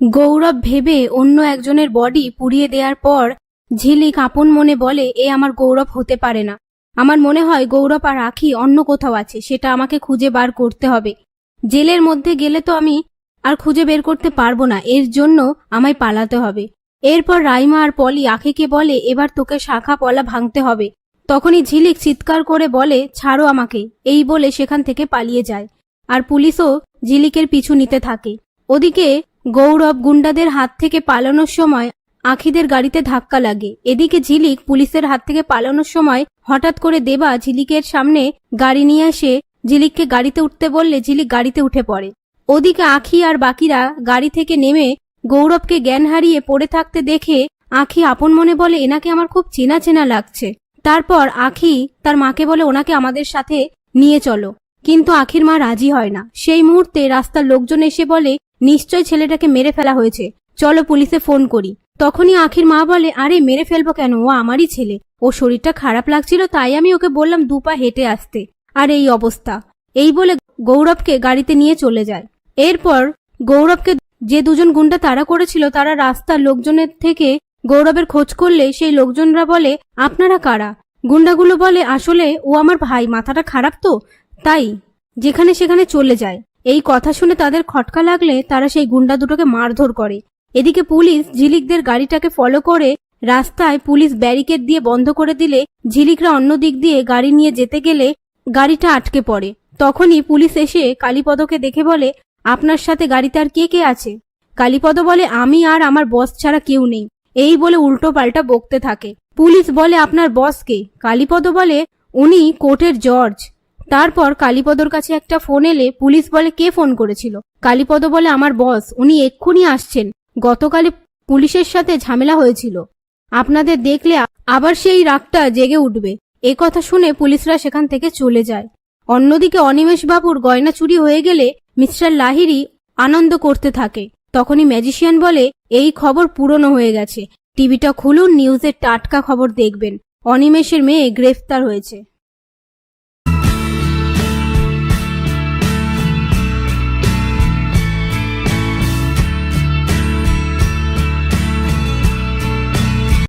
গৌরব ভেবে অন্য একজনের বডি পুড়িয়ে দেওয়ার পর ঝিলিক আপন মনে বলে, এ আমার গৌরব হতে পারে না। আমার মনে হয় গৌরব আর আখি অন্য কোথাও আছে, সেটা আমাকে খুঁজে বার করতে হবে। জেলের মধ্যে গেলে তো আমি আর খুঁজে বের করতে পারব না, এর জন্য আমায় পালাতে হবে। এরপর রাইমা আর পলি আখিকে বলে, এবার তোকে শাখা পলা ভাঙতে হবে। তখনই ঝিলিক চিৎকার করে বলে, ছাড়ো আমাকে, এই বলে সেখান থেকে পালিয়ে যায়। আর পুলিশও ঝিলিকের পিছু নিতে থাকে। ওদিকে গৌরব গুন্ডাদের হাত থেকে পালানোর সময় আখিদের গাড়িতে ধাক্কা লাগে। এদিকে ঝিলিক পুলিশের হাত থেকে পালানোর সময় হঠাৎ করে দেবা ঝিলিকের সামনে গাড়ি নিয়ে এসে ঝিলিককে গাড়িতে উঠতে বললে ঝিলিক গাড়িতে উঠে পড়ে। ওদিকে আখি আর বাকিরা গাড়ি থেকে নেমে গৌরবকে জ্ঞান হারিয়ে পড়ে থাকতে দেখে আখি আপন মনে বলে, এনাকে আমার খুব চেনা চেনা লাগছে। তারপর আখি তার মাকে বলে, ওনাকে আমাদের সাথে নিয়ে চলো। কিন্তু আখির মা রাজি হয় না। সেই মুহূর্তে রাস্তার লোকজন এসে বলে নিশ্চয় ছেলেটাকে মেরে ফেলা হয়েছে। চলো পুলিশে ফোন করি। তখনই আখির মা বলে, আরে, মেরে ফেলব কেন? ও আমারই ছেলে। ও শরীরটা খারাপ লাগছিল, তাই আমি ওকে বললাম দু পা হেঁটে আসতে। আর এই অবস্থা। এই বলে গৌরবকে গাড়িতে নিয়ে চলে যায়। এরপর গৌরবকে যে দুজন গুন্ডা তাড়া করেছিল, তারা রাস্তার লোকজনের থেকে গৌরবের খোঁজ করলে সেই লোকজনরা বলে, আপনারা কারা? গুন্ডাগুলো বলে, আসলে ও আমার ভাই, মাথাটা খারাপ তো? তাই, যেখানে সেখানে চলে যায়। এই কথা শুনে তাদের খটকা লাগলে তারা সেই গুন্ডা দুটোকে মারধর করে। এদিকে পুলিশ ঝিলিকদের গাড়িটাকে ফলো করে রাস্তায় পুলিশ ব্যারিকেড দিয়ে বন্ধ করে দিলে ঝিলিকরা অন্য দিক দিয়ে গাড়ি নিয়ে যেতে গেলে গাড়িটা আটকে পড়ে। তখনই পুলিশ এসে কালীপদকে দেখে বলে, আপনার সাথে গাড়িতে আর কে কে আছে? কালীপদ বলে, আমি আর আমার বস ছাড়া কেউ নেই। এই বলে উল্টো পাল্টা বকতে থাকে। পুলিশ বলে, আপনার বস কে? কালীপদ বলে, উনি কোর্টের জর্জ তারপর কালীপদর কাছে একটা ফোন এলে পুলিশ বলে কে ফোন করেছিল। কালীপদ বলে, আমার বস, উনি এক্ষুনি আসছেন। গতকালে পুলিশের সাথে ঝামেলা হয়েছিল। আপনাদের দেখলে আবার সেই রাগটা জেগে উঠবে। এ কথা শুনে পুলিশরা সেখান থেকে চলে যায়। অন্যদিকে অনিমেষ বাবুর গয়না চুরি হয়ে গেলে মিস্টার লাহিরি আনন্দ করতে থাকে। তখনই ম্যাজিশিয়ান বলে, এই খবর পুরনো হয়ে গেছে। টিভিটা খুলুন, নিউজের টাটকা খবর দেখবেন। অনিমেষের মেয়ে গ্রেফতার হয়েছে।